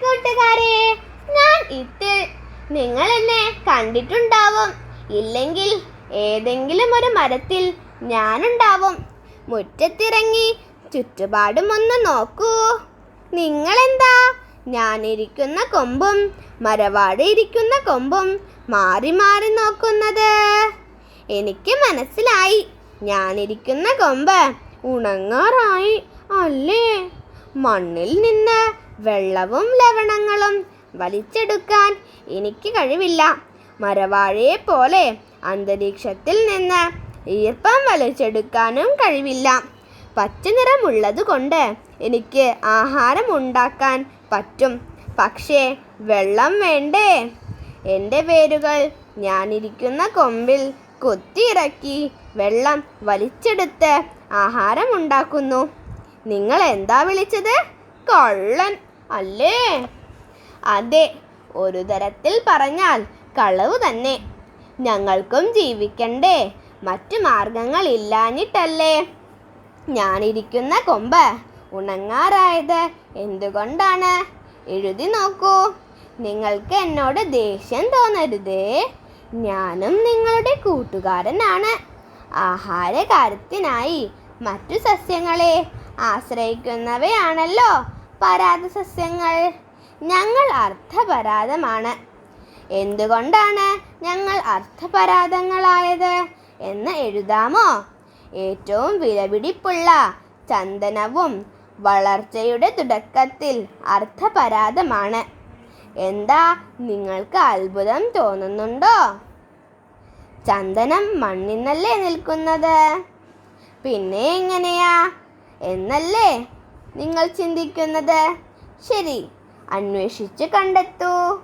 കൂട്ടുകാരെ ഞാൻ ഇത്തിൽ നിങ്ങൾ എന്നെ കണ്ടിട്ടുണ്ടാവും. ഇല്ലെങ്കിൽ ഏതെങ്കിലും ഒരു മരത്തിൽ ഞാനുണ്ടാവും. മുറ്റത്തിറങ്ങി ചുറ്റുപാടും ഒന്ന് നോക്കൂ. നിങ്ങളെന്താ? ഞാനിരിക്കുന്ന കൊമ്പും മരവാട് ഇരിക്കുന്ന കൊമ്പും മാറി മാറി നോക്കുന്നത്. എനിക്ക് മനസ്സിലായി. ഞാനിരിക്കുന്ന കൊമ്പ് ഉണങ്ങാറായി. അല്ലേ? മണ്ണിൽ നിന്ന് വെള്ളവും ലവണങ്ങളും വലിച്ചെടുക്കാൻ എനിക്ക് കഴിവില്ല. മരവാഴയെ പോലെ അന്തരീക്ഷത്തിൽ നിന്ന് ഈർപ്പം വലിച്ചെടുക്കാനും കഴിവില്ല. പച്ച നിറമുള്ളത് കൊണ്ട് എനിക്ക് ആഹാരം ഉണ്ടാക്കാൻ പറ്റും. പക്ഷേ വെള്ളം വേണ്ടേ? എന്റെ വേരുകൾ ഞാനിരിക്കുന്ന കൊമ്പിൽ കൊത്തിയിറക്കി വെള്ളം വലിച്ചെടുത്ത് ആഹാരമുണ്ടാക്കുന്നു നിങ്ങൾ എന്താ വിളിച്ചത്? കള്ളൻ. അല്ലേ? അതെ ഒരു തരത്തിൽ പറഞ്ഞാൽ കളവ് തന്നെ. ഞങ്ങൾക്കും ജീവിക്കണ്ടേ. മറ്റു മാർഗങ്ങൾ ഇല്ലാഞ്ഞിട്ടല്ലേ. ഞാനിരിക്കുന്ന കൊമ്പ് ഉണങ്ങാറായത് എന്തുകൊണ്ടാണ്? എഴുതി നോക്കൂ. നിങ്ങൾക്ക് എന്നോട് ദേഷ്യം തോന്നരുതേ. ഞാനും നിങ്ങളുടെ കൂട്ടുകാരനാണ്. ആഹാര കാര്യത്തിനായി മറ്റു സസ്യങ്ങളെ ആശ്രയിക്കുന്നവയാണല്ലോ. പരാത സസ്യങ്ങൾ. ഞങ്ങൾ അർത്ഥപരാതമാണ്. എന്തുകൊണ്ടാണ് ഞങ്ങൾ അർത്ഥപരാതങ്ങളായത്? എന്ന് എഴുതാമോ? ഏറ്റവും വിലപിടിപ്പുള്ള ചന്ദനവും വളർച്ചയുടെ തുടക്കത്തിൽ അർത്ഥപരാതമാണ്. എന്താ നിങ്ങൾക്ക് അത്ഭുതം തോന്നുന്നുണ്ടോ? ചന്ദനം മണ്ണിന്നല്ലേ നിൽക്കുന്നത്? പിന്നെ എങ്ങനെയാ? എന്നല്ലേ നിങ്ങൾ ചിന്തിക്കുന്നത് ശരി. അന്വേഷിച്ച് കണ്ടെത്തൂ.